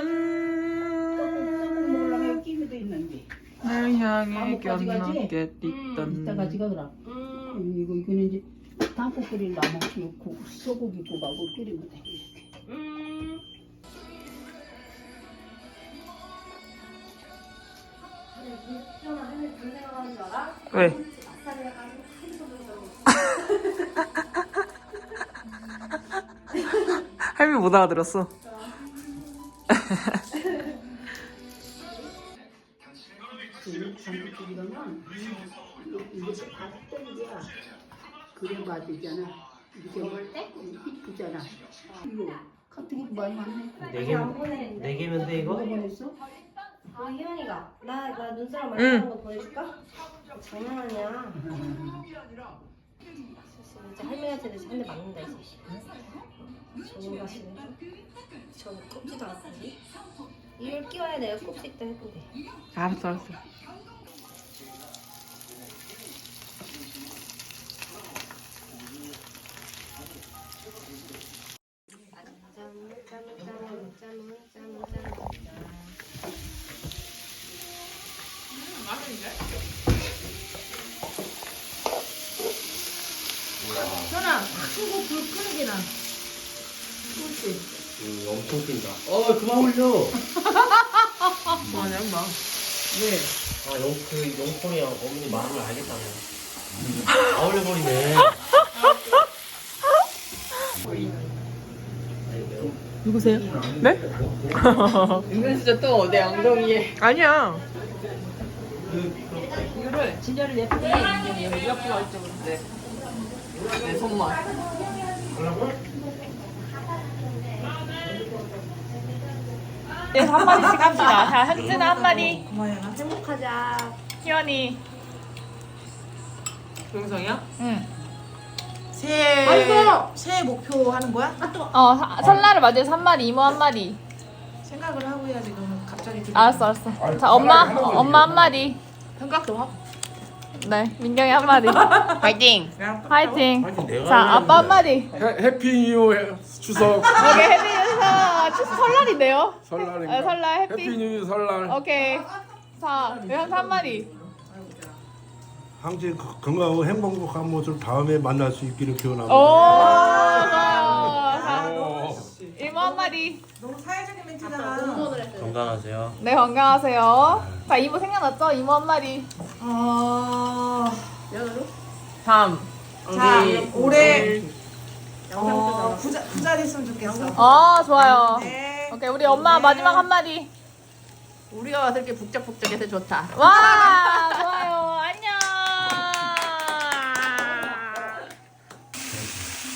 떡국 먹으려면 끼미도 있는데. 날 향해 아무 가지 가지? 곁나게 이따 뛰던 가져가더라. 음, 이거 이거는 이제 담국 끓이려면 국 소고기 국하고 끓이면 돼. 이렇게. 음. 왜? 할미 못 알아들었어 그 담국국이라면 이것이 밥때기야. 그래 맞으잖아. 이렇게 먹을 때 이쁘잖아. 이거 거 많이 왔네. 네 개, 안 보내는데. 네 개면 돼 누가 이거? 보냈어? 아 희연이가 나 나 눈사람 응. 말하는 거 보내줄까? 장난 아니 야. 진짜 할머니한테 대해서 한대 맞는다 이제. 저는 가시네. 저는 꼽지도 않았지. 이걸 끼워야 내가 수 있다 했는데. 알았어 알았어 음, 엄청 뛴다. 어 그만 올려. 뭐하냐 엄마 왜? 아 용, 그 용폰이 어머니 마음을 알겠다고. 다 올려버리네. 누구세요? 네? 은근 진짜 또 내 엉덩이에 아니야 이거를 진열을 예쁘게 옆으로 이쪽으로 네. 내 손만 네, 한 마디씩 합시다. 자, 현진아 한 마디. 행복하자. 희연이. 동영상이야? 응. 새해 새해 목표 하는 거야? 어, 사- 설날을 맞이해서 한 마디, 이모 한 마디. 생각을 하고 해야지 너는 갑자기 좀 알았어, 알았어. 자, 엄마, 어, 엄마 한 마디. 생각도 하고 네, 민경이 한 마디. 파이팅! 내가 자, 아빠 한 마디. 해- 해피 뉴 해- 추석 오케이, 해피 뉴스. 추수 설날인데요? 설날인가? 어, 설날 해피. 해피 뉴 설날 오케이. 자, 현사 한 마디. 항상 거- 건강하고 행복한 모습 다음에 만날 수 있기를 오, 기원합니다. 좋아요. 자, 오. 이모 한 마디. 너무 사회적인 멘트잖아 건강하세요. 네, 건강하세요. 자, 이모 생각났죠? 이모 한 마디. 어... 3자 올해 어, 부자, 부자 됐으면 좋겠어. 어, 좋아요. 네. 오케이, 우리 엄마 마지막 한 마디. 우리가 와서 이렇게 북적북적해서 좋다. 와 좋아요. 안녕.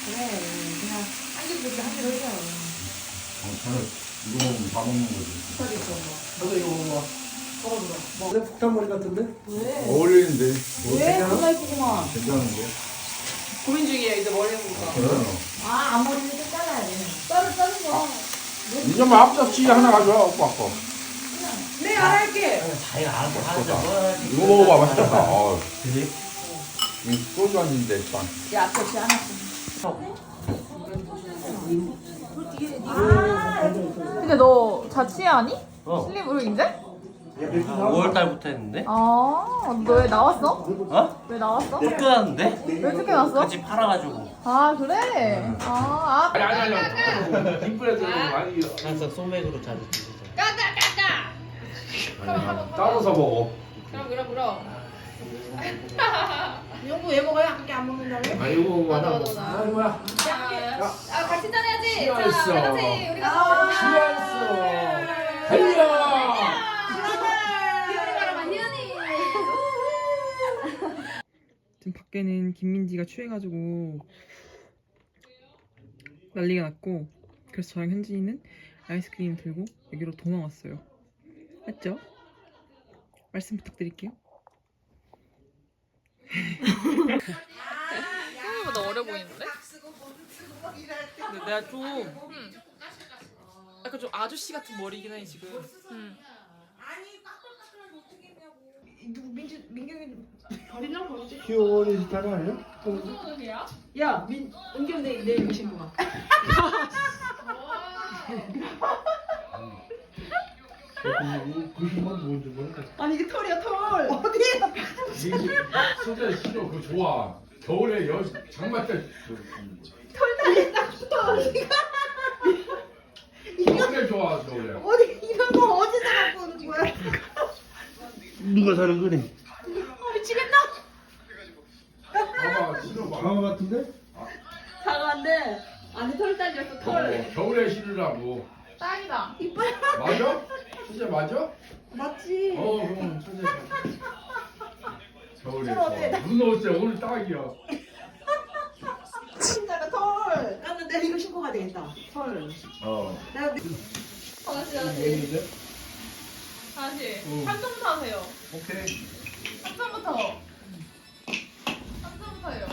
그래 그냥 한길 보기 한길 하자 원래 폭탄머리 같은데? 어울리는데? 왜? 정말 이쁘구만 괜찮은데? 고민 중이야 이제 머리 해볼까. 아 앞머리는 좀 잘라야 돼. 썰을 써는 거 이좀 앞접시 하나 가져와 오빠 거 네, 알아 할게. 자기가 하는 거 써야지. 이거 먹어봐 맛있겠다. 어, 그지? 이 소주 한 잔인데 빵 야, 앞접시 하나씩. 근데 너 자취하니? 어. 슬림 의료인데? 5월 달부터 했는데? 아 너 왜 나왔어? 어? 왜 나왔어? 못 끊었는데? 왜 쫓겨났어? 그집 팔아가지고. 아 그래? 아, 아 아니 아니 아니 김불에서 많이 항상 소맥으로 자주 드시죠. 따로서 먹어 그럼 그럼 그럼 이거 왜 먹어요? 함께 안 먹는다고? 아니 이거 나도. 아니 뭐야 아 같이 짜내야지. 취했어 우리가 취했어 달려 희연이랑 희연이. 지금 밖에는 김민지가 취해가지고 난리가 났고 그래서 저랑 현진이는 아이스크림 들고 여기로 도망왔어요. 맞죠? 말씀 부탁드릴게요. 생각보다 어려 보이는데? 근데 내가 좀 약간 좀 아저씨 같은 머리긴 해 지금. 아니, 까끌까끌한 거 어떻게 했냐고. 누구 민주 민경이 키워버리 스타일 아니야? 야 민, 은경 내 내일 친구가 그것만 뭔지 모르겠다. 아니 이게 털이야 털. 어디야? 진짜 싫어 그거 좋아 겨울에 여 장마 때털 붙어 어디가? 겨울에 좋아 겨울에 어디 이런 거 어디서 갖고 오는 거야? 누가 사는 거네? 아, 미치겠다. 강화 같은데? 작아한데 안에 털 달렸어 털. 어, 겨울에 싫으라고 딱이다. 이뻐요. 맞아? 진짜 맞아? 맞지. 어 그럼 천재 겨울에 털 어때? 좋아 눈올때 오늘 딱이야 진짜가 털. 깠는데 이거 신고 가야 되겠다. 털. 어 내가 다시 얘기인데? 다시 응. 한점부터 하세요. 오케이 한점부터. 한점부터요.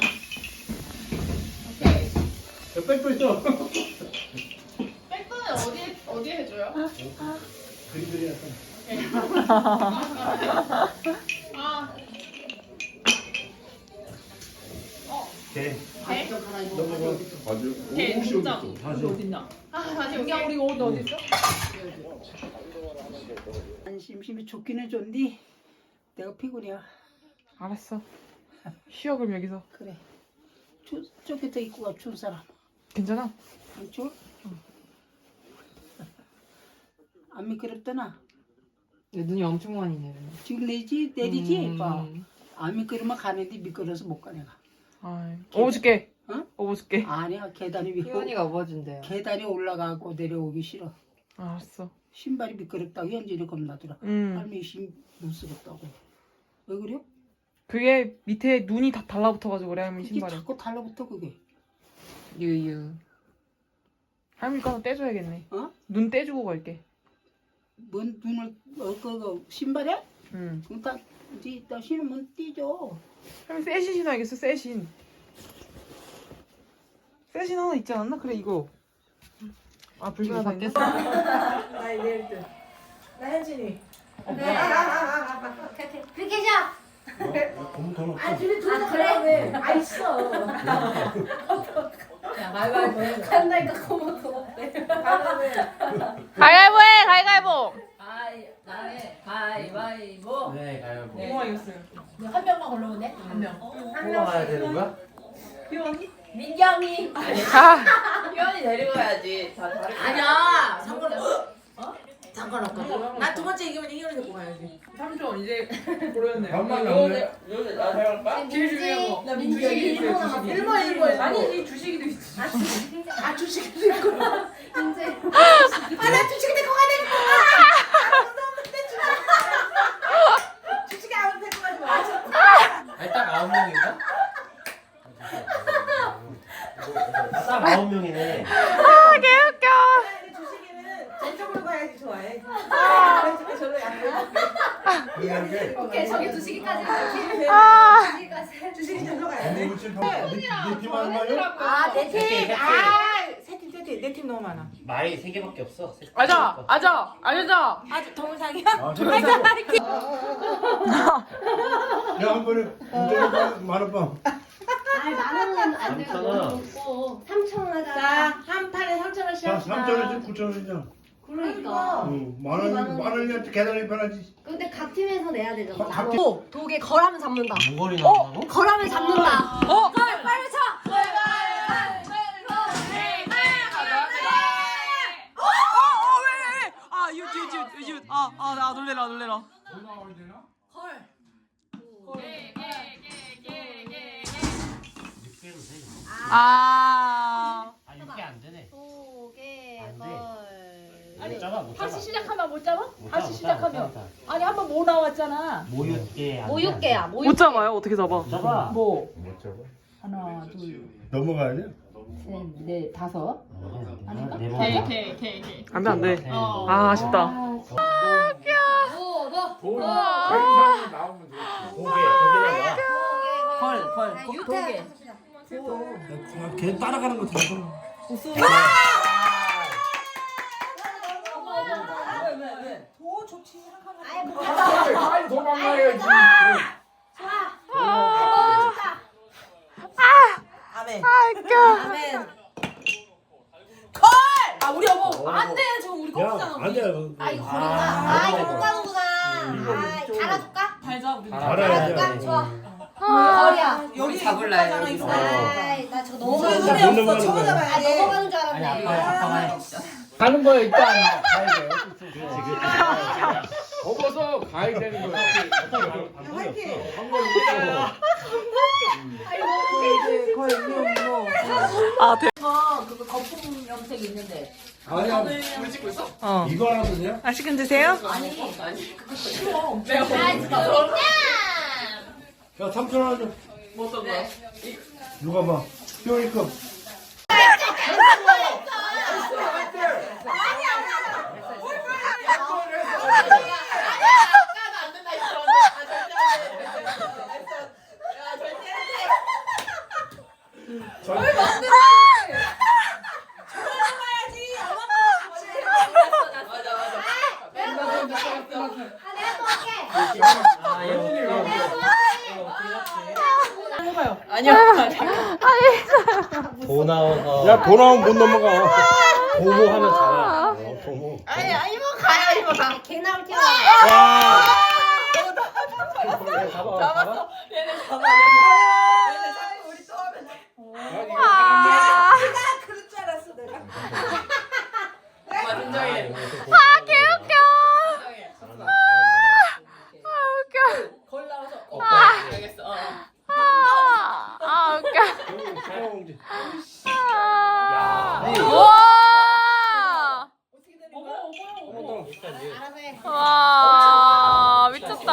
오케이. 야, 뺏고 있어. 백도는 어디에 어디에 해줘요? 그리 그리 약간. 아 개. 개? 넘 어가. 맞아 개, 옷이 진짜. 어딨어 다시. 어딨나? 아 다시 여기 우리 옷 어디 있어? 안 심심해 좋기는 좋니? 내가 피곤이야. 알았어. 쉬어 그럼 여기서. 그래. 추, 쪼개서 입고 가 추운 사람. 괜찮아? 안 추워? 안 미끄럽더나? 눈이 엄청 많이 내려. 지금 내지 내리지? 음. 봐. 안 미끄러면 가는데 미끄러서 못 가 내가. 아, 업어줄게. 응? 업어줄게. 아니야 계단이 미 희원이가 업어준대요. 계단이 올라가고 내려오기 싫어. 알았어. 신발이 미끄럽다고 현진이 겁나더라. 음. 할머니 신 무스럽다고. 왜 그래? 그게 밑에 눈이 다 달라붙어가지고 그래 할머니 그게 신발에. 자꾸 달라붙어 그게. 유유. 할머니 가서 떼줘야겠네. 어? 눈 떼주고 갈게. 뭔 눈을 어, 그, 그 신발에? 응. 그럼 다 이제 이따 신으면 뛰죠. 할머니 세신 신어야겠어 세신. 세신 하나 있지 않았나? 그래 이거. 아 불편하다 했네. 나 이제 1등. 나 현진이. 그렇게죠? 고무 더 넣고. 아 둘이 둘다 그래. 아 있어. 야 말말 간다니까. 가면은 가위바위보 해 가위바위보. 나네 가위바위보. 네 가요 뭐 뭐가 이겼어요? 한 명만 걸러보네. 한 명. 한 뭐가 가야 되는 거야? 민경이. 아 희원이 데리고 가야지. 다 다르게. 아니야. 상관없어. 어? 상관없거든. 나 두 번째 이기면 희원이 데리고 가야지. 삼촌 이제 고르였네요. 반만 남네. 나 해볼까? 제일 중요한 거. 나 민경이 주식이 일본 남았어. 주식이. 일본 일본 일본. 아니지 주식이도 있지. 아 주식도 있고. 이제 아나 주식 데리고 가야 되겠다. 주식 아무 데리고 가지 마. 아홉 명인가? 딱 아홉 명이네 주식이는 저쪽으로 가야지 좋아해. 그래서 저로 양보해볼게. 오케이 저기 두 시기까지. 아. 두 시기까지. 주식이 저로 가야 돼. 고무 칠 네팀 하나요? 아, 내 팀. 세 팀, 아, 팀. 내팀 너무 많아. 말이 세 개밖에 없어 세- 아자 아자 아자. 아, 동영상이야? 아, 잠깐만. 야, 한 번에 문자로 만원 빵. 아 나는 안 되고 삼천 원. 먹고 3천 원 자, 하자. 한 판에 3,000원씩 자, 합시다. 3천원씩 9천원이냐? 그러니까. 응, 만 원, 만 원이한테 계산이 편하지. 근데 각 팀에서 내야 되잖아. 각- 각 나눠. 독에 걸하면 잡는다. 무거리 나온다고? 걸하면 잡는다. 어? 아아나 놀래라 놀래라. 육개로 돼 아. 아, 육개 안 되네. 안 돼. 걸. 못 잡아, 못 잡아. 다시 시작하면 못 잡아? 못 다시 잡아, 시작하면. 못 잡아. 아니 한번 뭐 나왔잖아. 모육개 안 돼, 모육개야. 안 돼. 모육. 못 잡아요? 어떻게 잡아? 못 잡아. 뭐 못 잡아. 하나, 둘, 넘어가야 돼? 셋, 넷, 다섯. 아닌가? 네 번 개, 개, 개. 안돼 안돼. 네. 아 아쉽다. 아. 아, 유태. 야, 걔 따라가는 거더 뭐. 빨리 도망가야지 아멘. 아. 아멘. 걸! 아 우리 여보 안돼 지금 우리 야, 거꾸잖아 안 돼. 아 이거 거리구나. 아 이거 못 가는구나. 아 달아줄까? 달자 우리 알아야 달아줄까? 돼. 좋아. 거리야. 여기 잡을래 여기 아이 나 저거 무슨 넘어가는 소리 줄 없어. 알았어. 저거 아 넘어가는 줄 알았네. 가는 거야 일단 가야 돼 접어서 가야 되는 거야 한 번에 거의 아 대. 그거 거품 염색 있는데 아니야. 물 찍고 있어? 어. 이거 하나 드세요? 맛있게 드세요? 아니 아니 그거 싫어 내가 야, 3천 원 줘. 뭐 어떤 거야? 누가 봐. 효이 급. 아 내가 또 할게. 아 이거 도 나와서 야, 돈 나오면 못 넘어가. 도모하면 잘해 어, 도모 개 나올 게와 잡아 잡아 얘네 잡아 얘네 자꾸 우리 또 하면 돼 아. 그럴 줄 알았어 내가 정말 진정해 아 개웃겨. 아. 거울 나와서 어 아. 알겠어 어. 아, 아 웃겨. 아. 야. 와. 어떻게 되는 거야? 어머 어머 일단 이제 알아서 해. 와 미쳤다.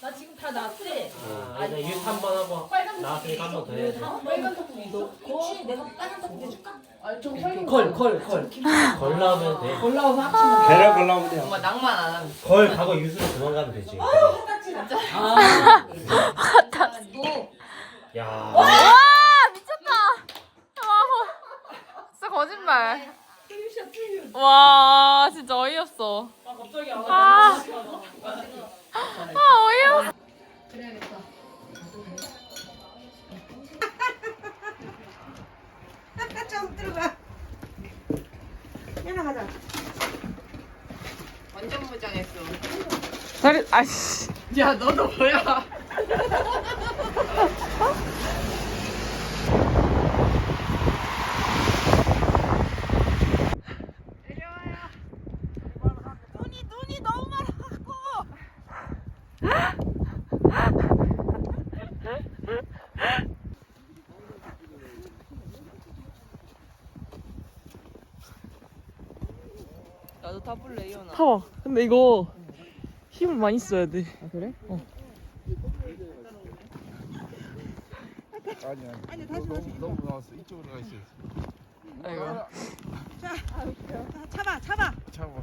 나 지금 다 났지? 아, 일단 이거 한번 하고 나왔으니까 한 번 더 해야지 빨간 떡볶이 넣고 내가 빨간 떡볶이 해줄까? 아좀 설명 걸걸걸 걸 나오면 돼. 걸 나와서 합치면 계란 걸라면 돼. 정말 낭만 안 하면 걸 가고 유수로 도망가면 되지. 진짜? 아. 야. 와! 미쳤다. 와 거- 진짜 거짓말. 와 진짜 어이없어. 아 갑자기 아. 아 어이없어. 좀 얘나 가자. 완전 무장했어 다리 아씨. 야 너도 뭐야 눈이 눈이 너무 많아갖고. 나도 타봐. 근데 이거 힘을 많이 써야 돼. 아 그래? 아니야 아니 다시 너무 다시. 너무 나왔어 이쪽으로 가 있어 아이고. 자, 잡아 잡아. 참아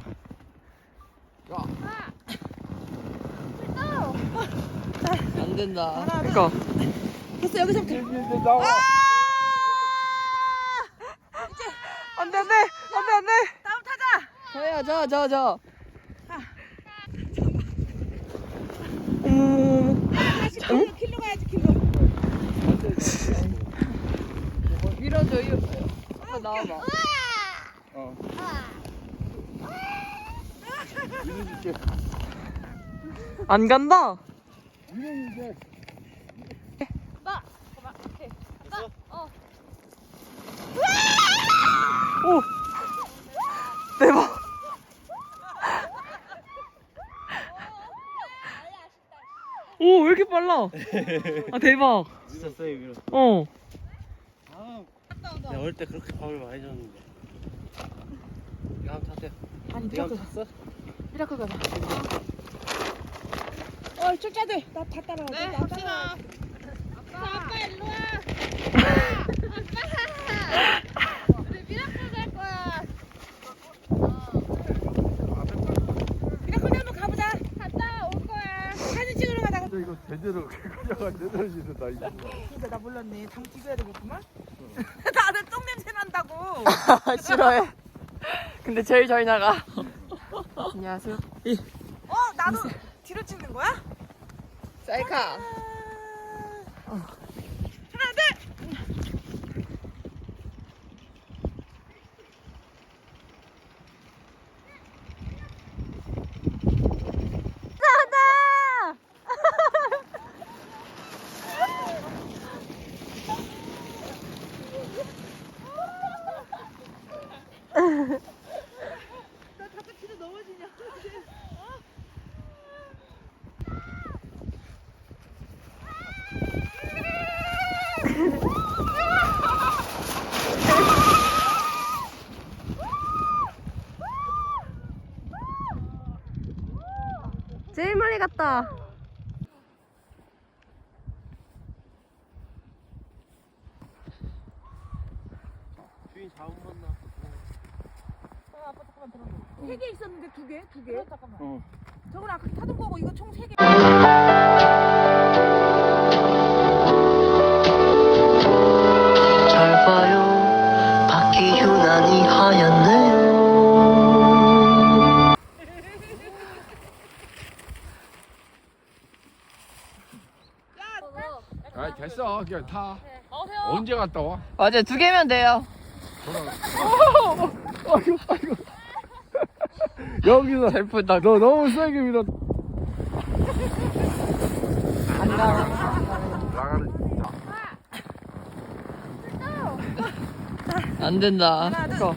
안 된다 그니까. 됐어 여기서부터. 나와 안돼 안돼 안돼 안돼. 다음 타자. 저야 저저저 다시 킬로 킬로 가야지 킬로. 밀어줘 이거 한번 나와봐 어 밀어줄게 안 간다. 밀어줄게 오. 오, 왜 이렇게 빨라? 아, 대박. 진짜 세요 밀어 어. 내가 어릴 때 그렇게 밥을 많이 줬는데 한번 타세요 아니, 한번 탔어? 미라클 가자. 어 쫓아돼. 나다 따라가. 네 갑시다. 미라클 한번 가보자. 갔다 올 거야. 사진 찍으러 가다가. 근데 이거 제대로 그거냐가 제대로 지른다 이거 진짜 나 몰랐네. 당 찍어야 되겠구만. 다들 똥 냄새 난다고. 싫어해. 근데 제일 잘 나가. 안녕하세요. 어 나도 뒤로 찍는 거야? 셀카 하나 둘. 제일 많이 갔다. 주인 잘못 만나. 세개 있었는데 두 개? 두 개? 잠깐만. 어. 저건 아까 타던 거고 이거 총 세 개. 아 됐어 그냥 타 언제 갔다 와? 맞아요. 두 개면 돼요. 아이고 아이고. 여기서 예쁘다. 너 너무 세게 밀어. 나가는 안 된다. 내가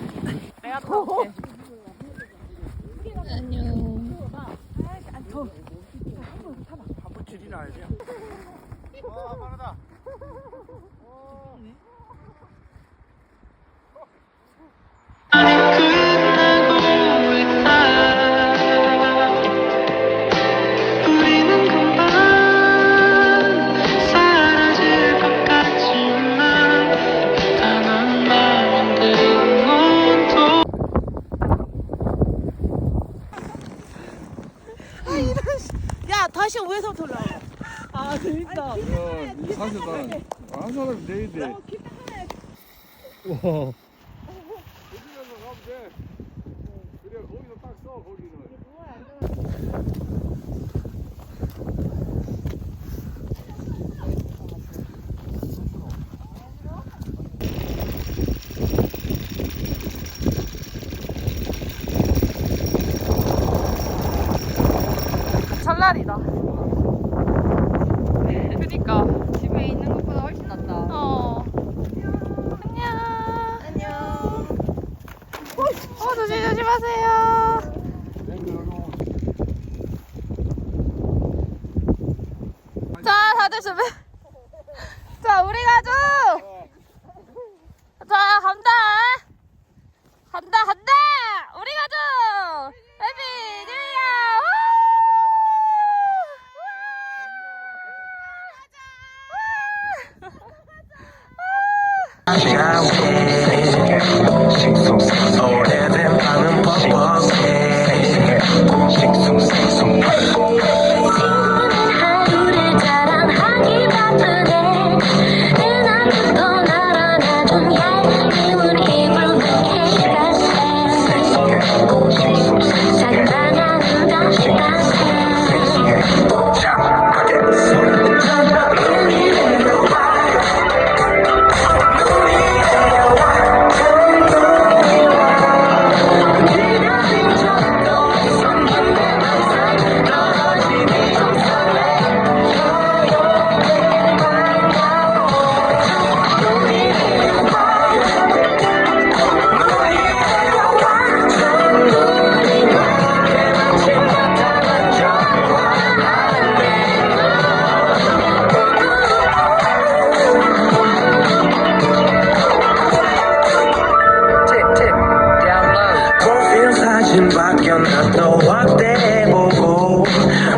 확대해 보고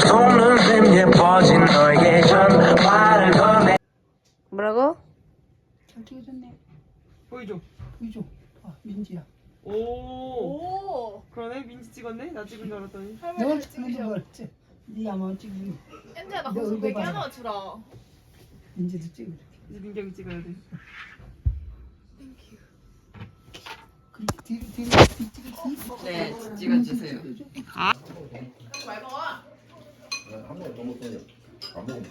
속눈썹 예뻐진 너의 전화를 건네 뭐라고? 잘 찍어줬네. 보여줘. 보여줘. 아, 민지야. 오. 오. 그러네 민지 찍었네. 나 찍은 줄 알았더니. 너 찍는 걸 찍. 네 아마 찍니. 엔지야 나 너 거기서 얼굴 베개 봐라. 하나 주라. 민지도 찍어. 이제 민경이 찍어야 돼. 그렇게 뒤로 뒤로 뒤 찍어. 뒤. 네, 찍어주세요. 한번 안 먹으면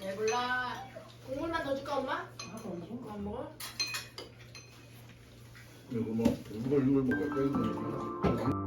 배불러. 국물만 더 줄까 엄마? 안 먹어? 이거 뭐 이걸 이걸 먹어야 돼